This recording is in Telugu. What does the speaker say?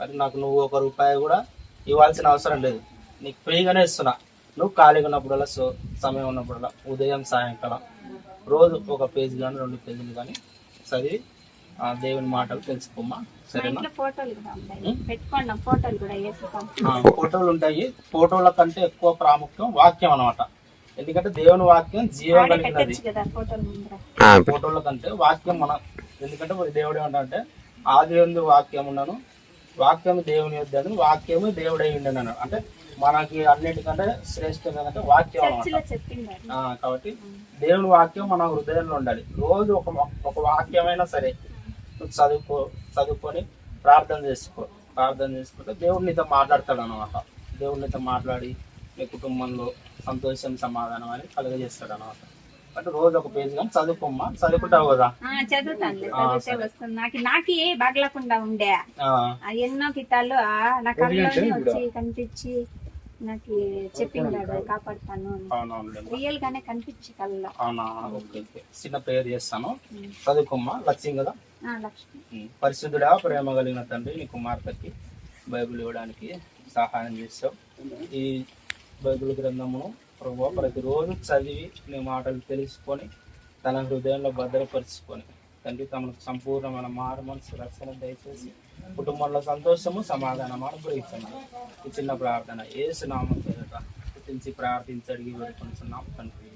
మరి నాకు నువ్వు ఒక రూపాయి కూడా ఇవ్వాల్సిన అవసరం లేదు. నీకు ఫ్రీగానే ఇస్తున్నా. నువ్వు ఖాళీగా ఉన్నప్పుడల్లా సో సమయం ఉన్నప్పుడల్లా ఉదయం సాయంకాలం రోజు ఒక పేజీ కానీ రెండు పేజీలు కానీ చదివి ఆ, దేవుని మాటలు తెలుసుకోమ్మా. సరేనా? ఇంట్లో ఫోటోలు ఉంటాయి. ఫోటోలు కంటే ఎక్కువ ప్రాముఖ్యం వాక్యం అన్నమాట. ఎందుకంటే దేవుని వాక్యం జీవం కలిగినది. ఫోటోలు కంటే వాక్యం మన ఎందుకంటే దేవుడు ఏమంటే ఆది వాక్యం ఉన్నాను వాక్యం దేవుని యొద్దని వాక్యము దేవుడై ఉండను అంటే మనకి అన్నిటికంటే శ్రేష్టం ఏంటంటే వాక్యం కాబట్టి దేవుని వాక్యం మన హృదయంలో ఉండాలి. రోజు ఒక ఒక వాక్యమైనా సరే చదువుకో చదువుకొని ప్రార్థన చేసుకో ప్రార్థన చేసుకుంటే దేవుడు నీతో మాట్లాడతాడు అనమాట దేవుడు నీతో మాట్లాడి నీ కుటుంబంలో సంతోషం సమాధానం అని కలుగజేస్తాడు అనమాట అంటే రోజు ఒక పేజీ కానీ చదువుకోమ్మా. చదువుకుంటావు కదా. ఆ, చదువుతానులే చదివితే వస్తుంది. నాకు నాకు బాగలేకుండా ఉండే. ఎన్నో కితాలు ఆ నా కళ్ళలోనే వచ్చి కనిపించి నాకు చెప్పిండాడు కాపాడుతాను రియల్ గానే కనిపించి కళ్ళలో. అవునా? ఓకే చిన్న ప్రేయర్ చేస్తాను. చదువుకోమ్మా. లక్ష్యం కదా? లక్ష్మి. పరిశుద్ధుడా ప్రేమ కలిగిన తండ్రి నీ కుమార్తెకి బైబిల్ ఇవ్వడానికి సహాయం చేస్తావు. ఈ బైబిల్ గ్రంథమును ప్రభు ప్రతిరోజు చదివి నీ మాటలు తెలుసుకొని తన హృదయంలో భద్రపరుచుకొని తండ్రి తమకు సంపూర్ణమైన మారు మనసు రక్షణ దయచేసి కుటుంబంలో సంతోషము సమాధానం అనుగ్రహిస్తున్నాను ఈ చిన్న ప్రార్థన. ఏసునామం నామం పేరిట స్తుతించి ప్రార్థించి అడిగి వేడుకొనిచున్నాం తండ్రి.